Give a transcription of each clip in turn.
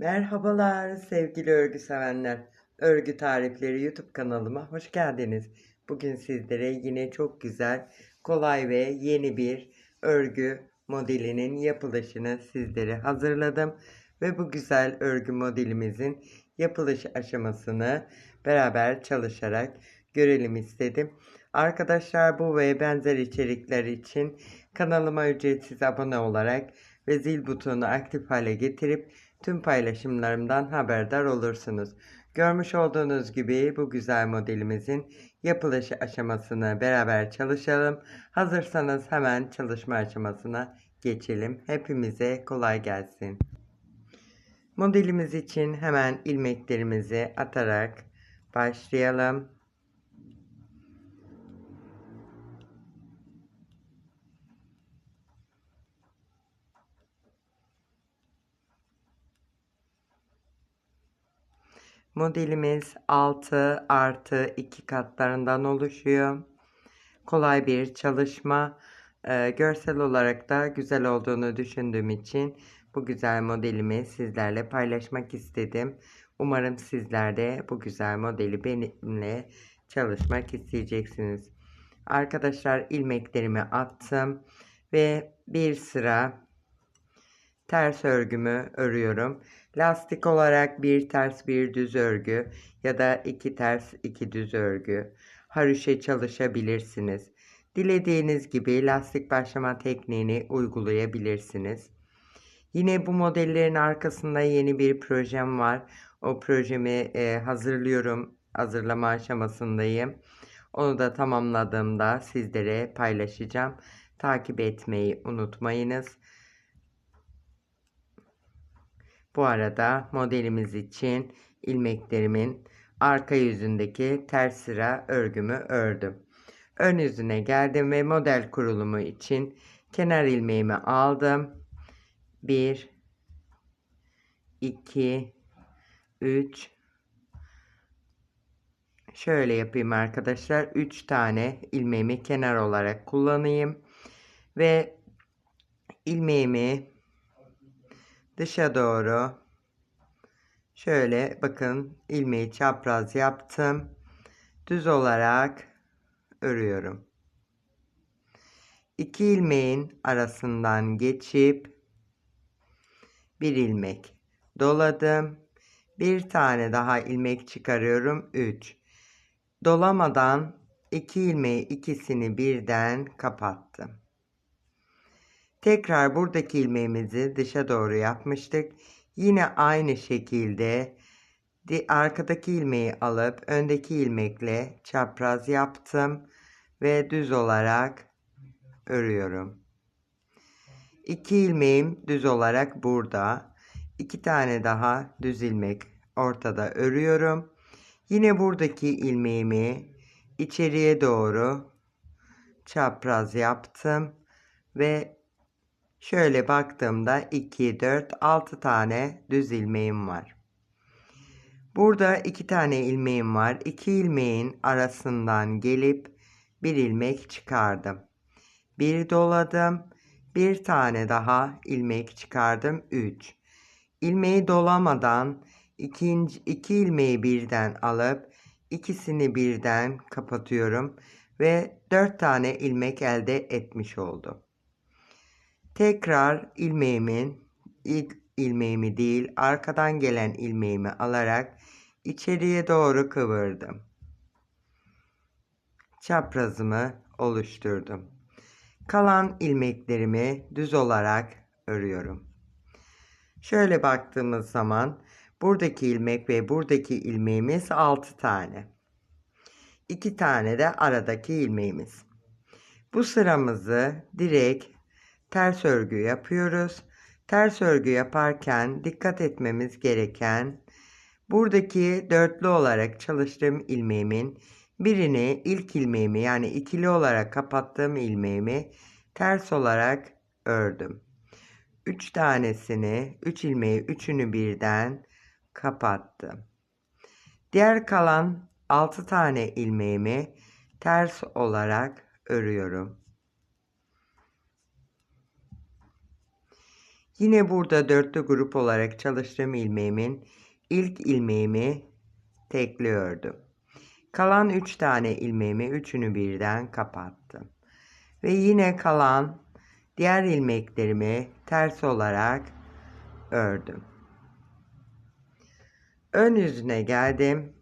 Merhabalar sevgili örgü sevenler. Örgü tarifleri YouTube kanalıma hoş geldiniz. Bugün sizlere yine çok güzel, kolay ve yeni bir örgü modelinin yapılışını sizlere hazırladım. Ve bu güzel örgü modelimizin yapılış aşamasını beraber çalışarak görelim istedim. Arkadaşlar bu ve benzer içerikler için kanalıma ücretsiz abone olarak ve zil butonunu aktif hale getirip tüm paylaşımlarımdan haberdar olursunuz. Görmüş olduğunuz gibi bu güzel modelimizin yapılış aşamasını beraber çalışalım. Hazırsanız hemen çalışma aşamasına geçelim. Hepimize kolay gelsin. Modelimiz için hemen ilmeklerimizi atarak başlayalım. Modelimiz 6 artı 2 katlarından oluşuyor. Kolay bir çalışma. Ee, görsel olarak da güzel olduğunu düşündüğüm için bu güzel modelimi sizlerle paylaşmak istedim. Umarım sizler de bu güzel modeli benimle çalışmak isteyeceksiniz. Arkadaşlar ilmeklerimi attım ve bir sıra ters örgümü örüyorum. Lastik olarak bir ters bir düz örgü ya da iki ters iki düz örgü. Haroşa çalışabilirsiniz. Dilediğiniz gibi lastik başlama tekniğini uygulayabilirsiniz. Yine bu modellerin arkasında yeni bir projem var. O projemi e, hazırlıyorum. Hazırlama aşamasındayım. Onu da tamamladığımda sizlere paylaşacağım. Takip etmeyi unutmayınız. Bu arada modelimiz için ilmeklerimin arka yüzündeki ters sıra örgümü ördüm. Ön yüzüne geldim ve model kurulumu için kenar ilmeğimi aldım. 1 2 3 Şöyle yapayım arkadaşlar. 3 tane ilmeğimi kenar olarak kullanayım. Ve ilmeğimi dışa doğru şöyle bakın ilmeği çapraz yaptım. Düz olarak örüyorum. İki ilmeğin arasından geçip bir ilmek doladım. Bir tane daha ilmek çıkarıyorum. 3. Dolamadan iki ilmeği ikisini birden kapattım. Tekrar buradaki ilmeğimizi dışa doğru yapmıştık. Yine aynı şekilde arkadaki ilmeği alıp öndeki ilmekle çapraz yaptım ve düz olarak örüyorum. İki ilmeğim düz olarak burada. İki tane daha düz ilmek ortada örüyorum. Yine buradaki ilmeğimi içeriye doğru çapraz yaptım ve Şöyle baktığımda 2, 4, 6 tane düz ilmeğim var. Burada 2 tane ilmeğim var. 2 ilmeğin arasından gelip bir ilmek çıkardım. Bir doladım. Bir tane daha ilmek çıkardım. 3. İlmeği dolamadan ikinci, iki ilmeği birden alıp ikisini birden kapatıyorum ve 4 tane ilmek elde etmiş oldum. Tekrar ilmeğimin ilk ilmeğimi değil arkadan gelen ilmeğimi alarak içeriye doğru kıvırdım. Çaprazımı oluşturdum. Kalan ilmeklerimi düz olarak örüyorum. Şöyle baktığımız zaman buradaki ilmek ve buradaki ilmeğimiz 6 tane. 2 tane de aradaki ilmeğimiz. Bu sıramızı direkt ters örgü yapıyoruz. Ters örgü yaparken dikkat etmemiz gereken buradaki dörtlü olarak çalıştığım ilmeğimin birini ilk ilmeğimi yani ikili olarak kapattığım ilmeğimi ters olarak ördüm. 3 tanesini, 3 üç ilmeği üçünü birden kapattım. Diğer kalan 6 tane ilmeğimi ters olarak örüyorum. Yine burada dörtlü grup olarak çalıştığım ilmeğimin ilk ilmeğimi tekli ördüm. Kalan 3 tane ilmeğimi üçünü birden kapattım. Ve yine kalan diğer ilmeklerimi ters olarak ördüm. Ön yüzüne geldim.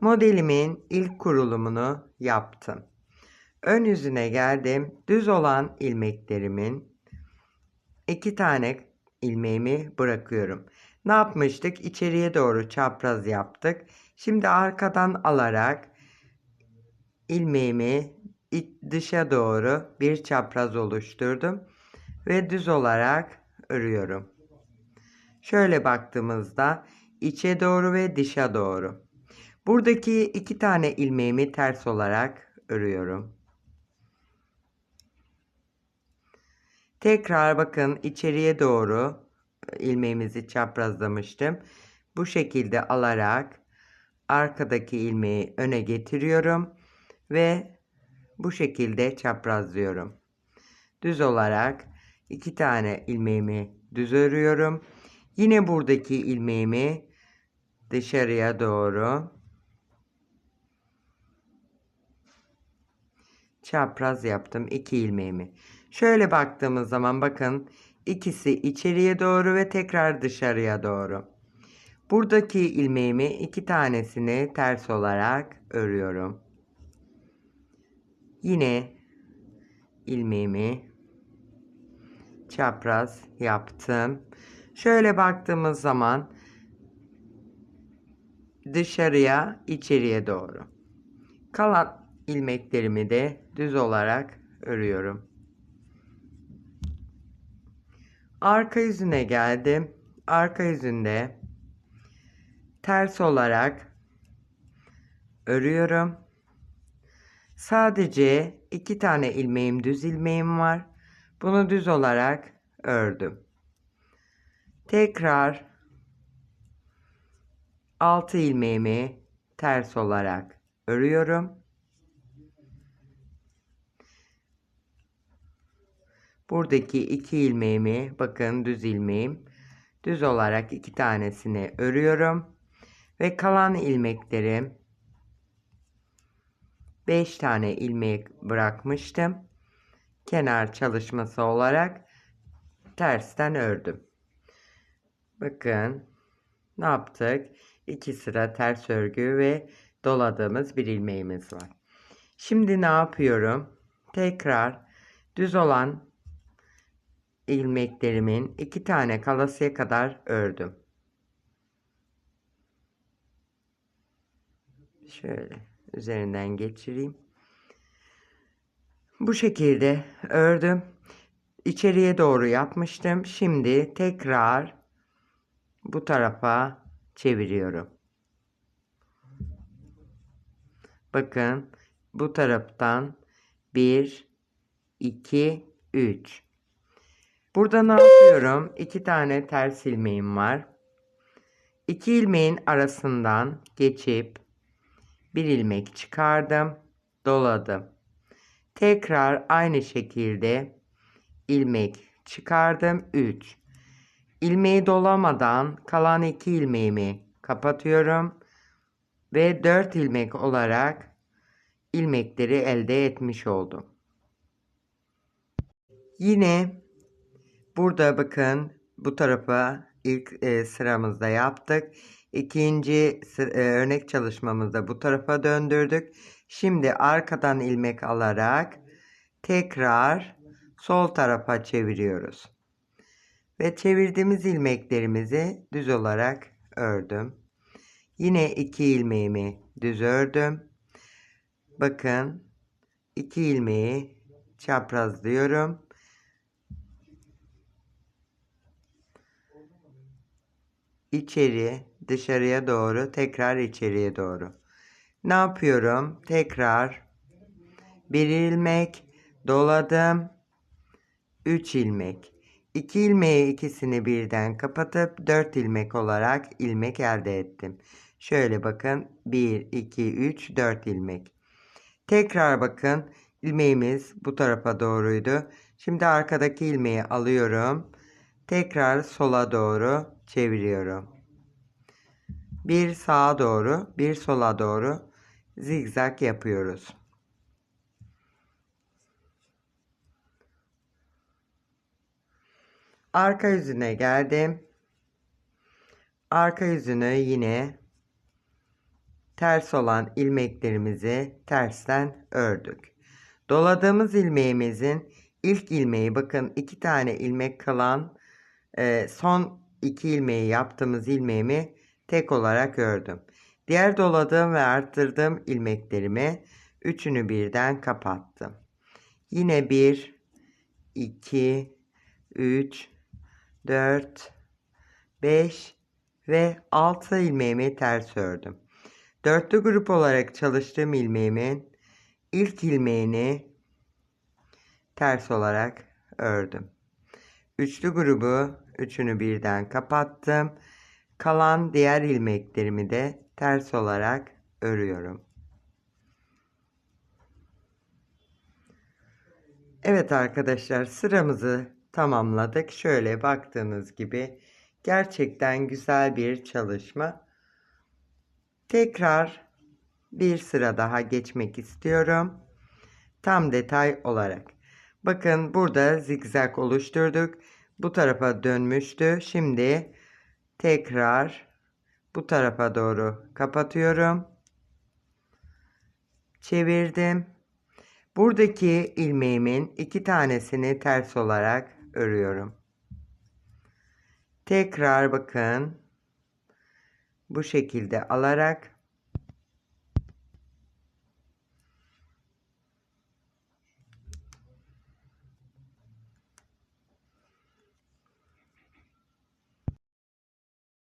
Modelimin ilk kurulumunu yaptım. Ön yüzüne geldim. Düz olan ilmeklerimin iki tane ilmeğimi bırakıyorum. Ne yapmıştık? İçeriye doğru çapraz yaptık. Şimdi arkadan alarak ilmeğimi dışa doğru bir çapraz oluşturdum ve düz olarak örüyorum. Şöyle baktığımızda içe doğru ve dışa doğru. Buradaki iki tane ilmeğimi ters olarak örüyorum. Tekrar bakın içeriye doğru ilmeğimizi çaprazlamıştım. Bu şekilde alarak arkadaki ilmeği öne getiriyorum ve bu şekilde çaprazlıyorum. Düz olarak iki tane ilmeğimi düz örüyorum. Yine buradaki ilmeğimi dışarıya doğru çapraz yaptım iki ilmeğimi. Şöyle baktığımız zaman bakın ikisi içeriye doğru ve tekrar dışarıya doğru. Buradaki ilmeğimi iki tanesini ters olarak örüyorum. Yine ilmeğimi çapraz yaptım. Şöyle baktığımız zaman dışarıya içeriye doğru. Kalan ilmeklerimi de düz olarak örüyorum. Arka yüzüne geldim. Arka yüzünde ters olarak örüyorum. Sadece iki tane ilmeğim düz ilmeğim var. Bunu düz olarak ördüm. Tekrar 6 ilmeğimi ters olarak örüyorum. Buradaki iki ilmeğimi bakın düz ilmeğim düz olarak iki tanesini örüyorum ve kalan ilmeklerim 5 tane ilmek bırakmıştım. Kenar çalışması olarak tersten ördüm. Bakın ne yaptık? 2 sıra ters örgü ve doladığımız bir ilmeğimiz var. Şimdi ne yapıyorum? Tekrar düz olan ilmeklerimin iki tane kalasıya kadar ördüm. Şöyle üzerinden geçireyim. Bu şekilde ördüm. İçeriye doğru yapmıştım. Şimdi tekrar bu tarafa çeviriyorum. Bakın bu taraftan 1 2 3 Burada ne yapıyorum? İki tane ters ilmeğim var. İki ilmeğin arasından geçip bir ilmek çıkardım, doladım. Tekrar aynı şekilde ilmek çıkardım 3. İlmeği dolamadan kalan iki ilmeğimi kapatıyorum ve 4 ilmek olarak ilmekleri elde etmiş oldum. Yine Burada bakın bu tarafa ilk e, sıramızda yaptık. İkinci e, örnek çalışmamızda bu tarafa döndürdük. Şimdi arkadan ilmek alarak tekrar sol tarafa çeviriyoruz. Ve çevirdiğimiz ilmeklerimizi düz olarak ördüm. Yine iki ilmeğimi düz ördüm. Bakın iki ilmeği çaprazlıyorum içeri, dışarıya doğru, tekrar içeriye doğru. Ne yapıyorum? Tekrar bir ilmek doladım. 3 ilmek. 2 ilmeği ikisini birden kapatıp 4 ilmek olarak ilmek elde ettim. Şöyle bakın 1, 2, 3, 4 ilmek. Tekrar bakın ilmeğimiz bu tarafa doğruydu. Şimdi arkadaki ilmeği alıyorum Tekrar sola doğru çeviriyorum. Bir sağa doğru, bir sola doğru zigzag yapıyoruz. Arka yüzüne geldim. Arka yüzünü yine ters olan ilmeklerimizi tersten ördük. Doladığımız ilmeğimizin ilk ilmeği bakın iki tane ilmek kalan e, son iki ilmeği yaptığımız ilmeğimi tek olarak ördüm. Diğer doladığım ve arttırdığım ilmeklerimi üçünü birden kapattım. Yine 1, 2, 3, 4, 5 ve 6 ilmeğimi ters ördüm. Dörtlü grup olarak çalıştığım ilmeğimin ilk ilmeğini ters olarak ördüm. Üçlü grubu üçünü birden kapattım. Kalan diğer ilmeklerimi de ters olarak örüyorum. Evet arkadaşlar sıramızı tamamladık. Şöyle baktığınız gibi gerçekten güzel bir çalışma. Tekrar bir sıra daha geçmek istiyorum. Tam detay olarak. Bakın burada zigzag oluşturduk. Bu tarafa dönmüştü. Şimdi tekrar bu tarafa doğru kapatıyorum. Çevirdim. Buradaki ilmeğimin iki tanesini ters olarak örüyorum. Tekrar bakın. Bu şekilde alarak